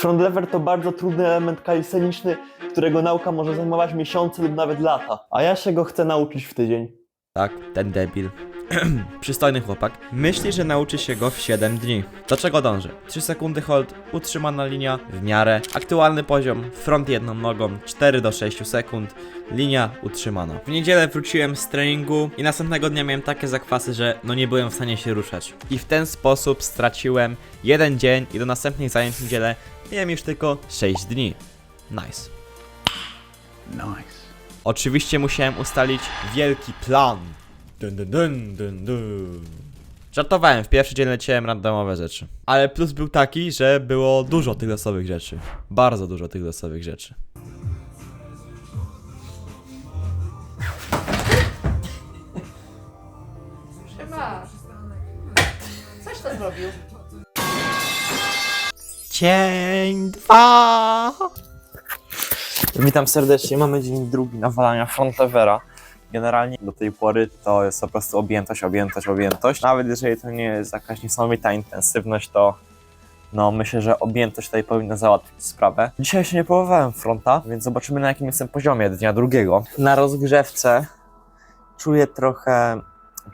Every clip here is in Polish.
Front lever to bardzo trudny element kaliseniczny, którego nauka może zajmować miesiące lub nawet lata. A ja się go chcę nauczyć w tydzień. Tak, ten debil. Przystojny chłopak. Myśli, że nauczy się go w 7 dni. Do czego dąży? 3 sekundy hold, utrzymana linia, w miarę. Aktualny poziom, front jedną nogą, 4 do 6 sekund, linia utrzymana. W niedzielę wróciłem z treningu i następnego dnia miałem takie zakwasy, że no nie byłem w stanie się ruszać. I w ten sposób straciłem jeden dzień i do następnych zajęć w niedzielę miałem już tylko 6 dni. Nice. Nice. Oczywiście musiałem ustalić wielki plan. Dun, dun, dun, dun, dun. Żartowałem, w pierwszy dzień leciałem randomowe rzeczy. Ale plus był taki, że było dużo tych losowych rzeczy. Bardzo dużo tych losowych rzeczy. Siema. Coś to zrobił. Cień dwa. Witam serdecznie, mamy dzień drugi nawalania front levera. Generalnie do tej pory to jest po prostu objętość, objętość, objętość. Nawet jeżeli to nie jest jakaś niesamowita intensywność, to no myślę, że objętość tutaj powinna załatwić sprawę. Dzisiaj się nie połowałem fronta, więc zobaczymy na jakim jestem poziomie dnia drugiego. Na rozgrzewce czuję trochę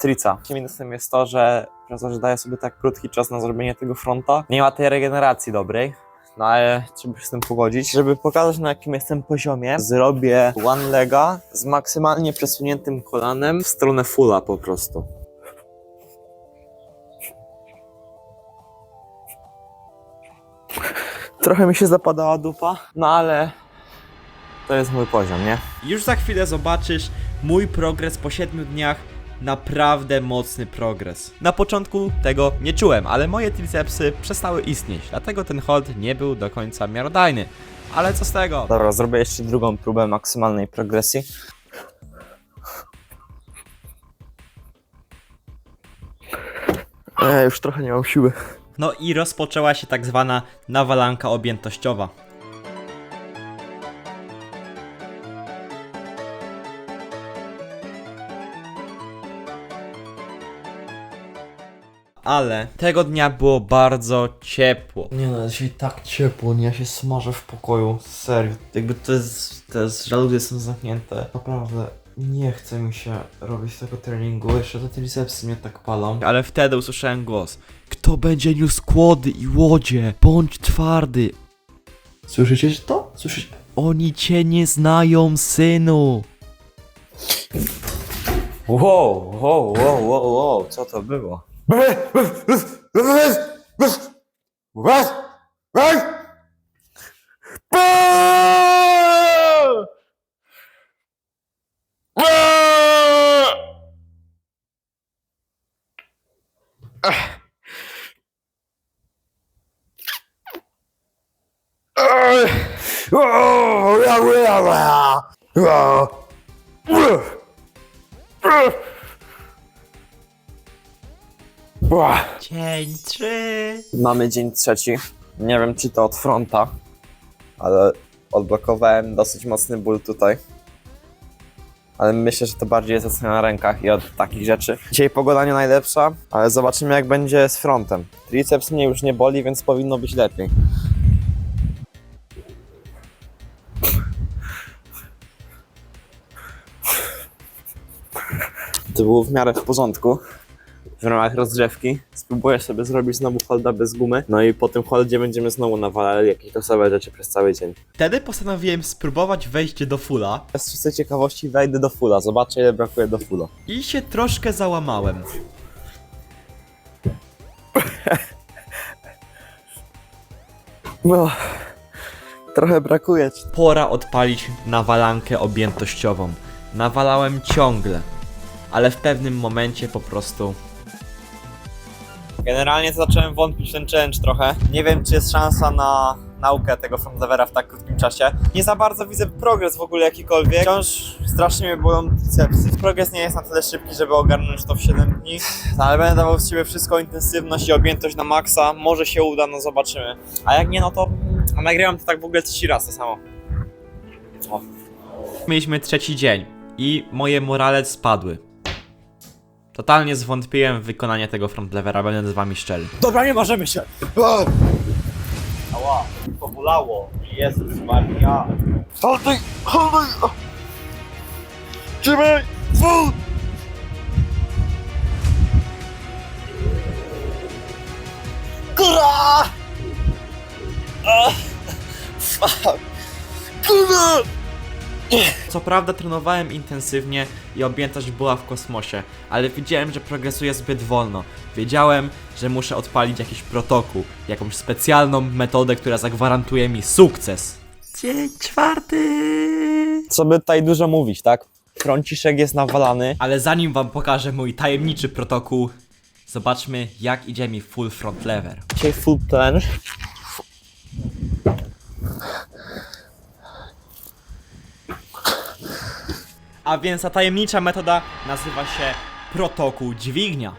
trica. Minusem jest to, że przez to, że daję sobie tak krótki czas na zrobienie tego fronta, nie ma tej regeneracji dobrej. No ale trzeba się z tym pogodzić. Żeby pokazać na jakim jestem poziomie, zrobię one lega z maksymalnie przesuniętym kolanem w stronę fulla po prostu. Trochę mi się zapadała dupa, no ale to jest mój poziom, nie? Już za chwilę zobaczysz mój progres po 7 dniach. Naprawdę mocny progres. Na początku tego nie czułem, ale moje tricepsy przestały istnieć, dlatego ten hold nie był do końca miarodajny. Ale co z tego? Dobra, zrobię jeszcze drugą próbę maksymalnej progresji. E, już trochę nie mam siły. No i rozpoczęła się tak zwana nawalanka objętościowa. Ale tego dnia było bardzo ciepło. Nie no, dzisiaj tak ciepło, nie, ja się smażę w pokoju, serio. Jakby to jest, to jest, żaluzje są zamknięte. Naprawdę, nie chce mi się robić tego treningu, jeszcze te tricepsy mnie tak palą. Ale wtedy usłyszałem głos. Kto będzie niósł kłody i łodzie? Bądź twardy. Słyszycie to? Słyszycie? Oni cię nie znają, synu. Wow, wow, wow, wow, wow, co to było? Oh, yeah, yeah, yeah. Oh. Dzień trzy. Mamy dzień trzeci. Nie wiem, czy to od fronta, ale odblokowałem dosyć mocny ból tutaj. Ale myślę, że to bardziej jest ocena na rękach i od takich rzeczy. Dzisiaj pogoda nie najlepsza, ale zobaczymy jak będzie z frontem. Triceps mnie już nie boli, więc powinno być lepiej. To było w miarę w porządku w ramach rozgrzewki. Spróbuję sobie zrobić znowu holda bez gumy. No i po tym holdzie będziemy znowu nawalali jakieś losowe rzeczy przez cały dzień. Wtedy postanowiłem spróbować wejść do fulla Z czystej ciekawości wejdę do fulla, zobaczę ile brakuje do fulla. i się troszkę załamałem. No, trochę brakuje. Pora odpalić nawalankę objętościową. Nawalałem ciągle, ale w pewnym momencie po prostu Generalnie to zacząłem wątpić w ten challenge trochę. Nie wiem, czy jest szansa na naukę tego frontlevera w tak krótkim czasie. Nie za bardzo widzę progres w ogóle jakikolwiek. Wciąż strasznie mnie bolą tricepsy. Progres nie jest na tyle szybki, żeby ogarnąć to w 7 dni. No, ale będę dawał z siebie wszystko, intensywność i objętość na maksa. Może się uda, no zobaczymy. A jak nie, no to nagrywam to tak w ogóle trzeci raz, to samo. O. mieliśmy trzeci dzień i moje morale spadły. Totalnie zwątpiłem w wykonanie tego frontlevera, będę z wami szczery. Dobra, nie możemy się! Ała, to bolało. Jezus Maria. Haltuj, haltuj! Trzymaj! Full! Kurwa! Ah, fuck! Kurwa! Co prawda trenowałem intensywnie i objętość była w kosmosie, ale widziałem, że progresuję zbyt wolno. Wiedziałem, że muszę odpalić jakiś protokół, jakąś specjalną metodę, która zagwarantuje mi sukces. Dzień czwarty! Co by tutaj dużo mówić, tak? Franciszek jest nawalany. Ale zanim wam pokażę mój tajemniczy protokół, zobaczmy jak idzie mi full front lever. Dzisiaj full plan. A więc ta tajemnicza metoda nazywa się protokół dźwignia.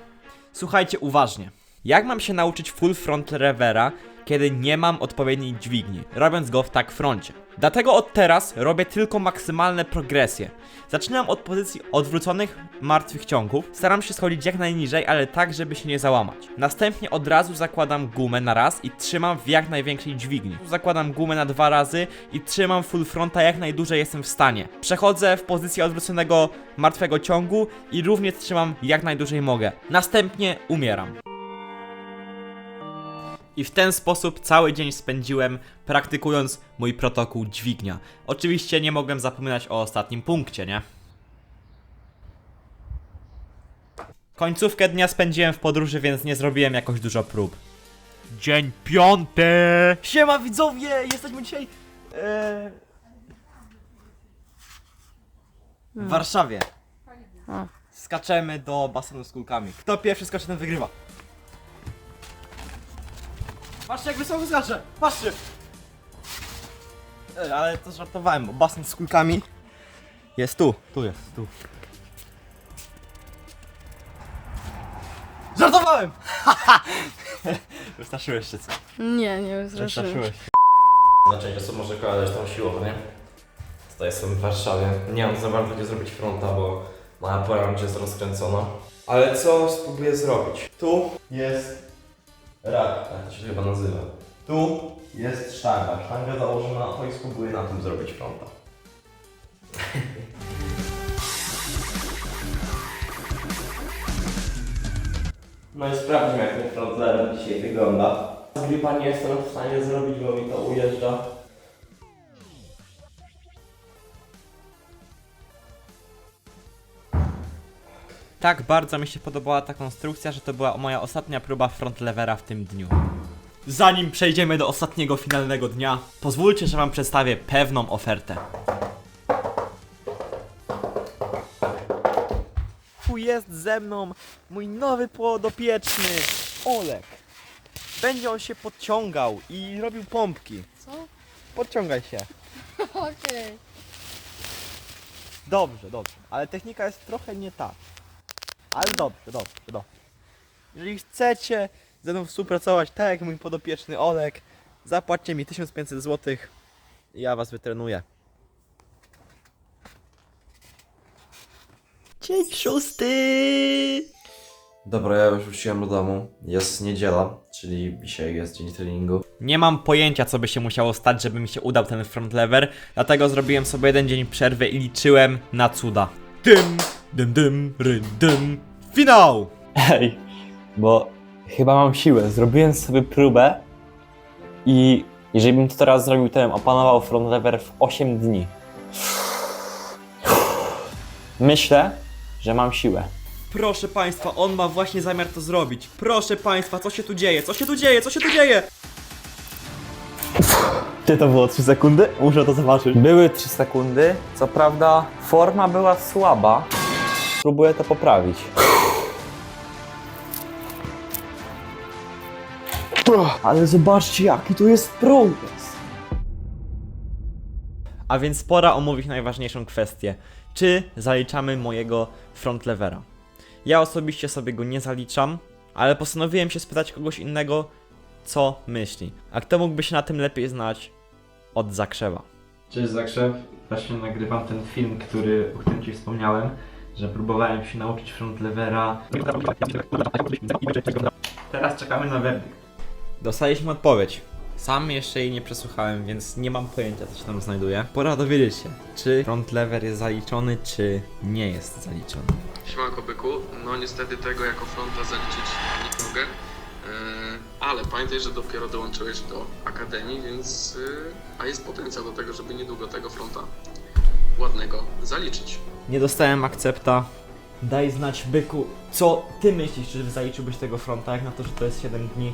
Słuchajcie uważnie. Jak mam się nauczyć full front levera, kiedy nie mam odpowiedniej dźwigni, robiąc go w tak froncie? Dlatego od teraz robię tylko maksymalne progresje. Zaczynam od pozycji odwróconych martwych ciągów, staram się schodzić jak najniżej, ale tak, żeby się nie załamać. Następnie od razu zakładam gumę na raz i trzymam w jak największej dźwigni. Zakładam gumę na dwa razy i trzymam full fronta jak najdłużej jestem w stanie. Przechodzę w pozycję odwróconego martwego ciągu i również trzymam jak najdłużej mogę. Następnie umieram. I w ten sposób cały dzień spędziłem praktykując mój protokół dźwignia. Oczywiście nie mogłem zapominać o ostatnim punkcie, nie? Końcówkę dnia spędziłem w podróży, więc nie zrobiłem jakoś dużo prób. Dzień piąty! Siema widzowie! Jesteśmy dzisiaj... E... W Warszawie. Skaczemy do basenu z kulkami. Kto pierwszy skoczy, ten wygrywa. Patrzcie jak wysoko skaczę! Patrzcie! E, ale to żartowałem, bo basen z kulkami jest tu. Tu jest, tu. Żartowałem! Wystraszyłeś się co? Nie, nie wystraszyłem. Na część osób może kojarzyć tą siłownię. Tutaj jestem w Warszawie. Nie mam za bardzo gdzie zrobić fronta, bo moja poręcz jest rozkręcona. Ale co spróbuję zrobić? Tu jest rak, tak to się chyba nazywa. Tu jest sztanga. Sztanga założona na to i spróbuję na tym zrobić fronta. No i sprawdźmy jak ten front dzisiaj wygląda. Gripa nie jestem w stanie zrobić, bo mi to ujeżdża. Tak bardzo mi się podobała ta konstrukcja, że to była moja ostatnia próba front levera w tym dniu. Zanim przejdziemy do ostatniego finalnego dnia, pozwólcie, że wam przedstawię pewną ofertę. Tu jest ze mną mój nowy podopieczny, Olek. Będzie on się podciągał i robił pompki. Co? Podciągaj się. Okej. Dobrze, dobrze. Ale technika jest trochę nie ta. Ale dobrze, dobrze, dobrze. Jeżeli chcecie ze mną współpracować tak jak mój podopieczny Olek, zapłaćcie mi 1500 zł i ja was wytrenuję. Dzień szósty! Dobra, ja już wróciłem do domu. Jest niedziela, czyli dzisiaj jest dzień treningu. Nie mam pojęcia, co by się musiało stać, żeby mi się udał ten front lever, dlatego zrobiłem sobie jeden dzień przerwy i liczyłem na cuda. Dym, dym, dym, rym, dym. Finał! Ej, bo chyba mam siłę. Zrobiłem sobie próbę i jeżeli bym to teraz zrobił, to bym opanował front lever w 8 dni. Myślę, że mam siłę. Proszę państwa, on ma właśnie zamiar to zrobić. Proszę państwa, co się tu dzieje? Co się tu dzieje? Co się tu dzieje? Ty to było 3 sekundy? Muszę to zobaczyć. Były 3 sekundy. Co prawda, forma była słaba. Próbuję to poprawić. Ale zobaczcie, jaki tu jest progres. A więc pora omówić najważniejszą kwestię. Czy zaliczamy mojego front levera? Ja osobiście sobie go nie zaliczam, ale postanowiłem się spytać kogoś innego, co myśli. A kto mógłby się na tym lepiej znać od Zakrzewa? Cześć Zakrzew, właśnie nagrywam ten film, który, o którym Ci wspomniałem, że próbowałem się nauczyć front levera. Teraz czekamy na werdykt. Dostaliśmy odpowiedź. Sam jeszcze jej nie przesłuchałem, więc nie mam pojęcia, co się tam znajduje. Pora dowiedzieć się, czy front lever jest zaliczony, czy nie jest zaliczony. Siemanko byku, no niestety tego jako fronta zaliczyć nie mogę, Eee, ale pamiętaj, że dopiero dołączyłeś do Akademii, więc e, a jest potencjał do tego, żeby niedługo tego fronta ładnego zaliczyć. Nie dostałem akcepta. Daj znać byku, co ty myślisz, czy zaliczyłbyś tego fronta, jak na to, że to jest 7 dni.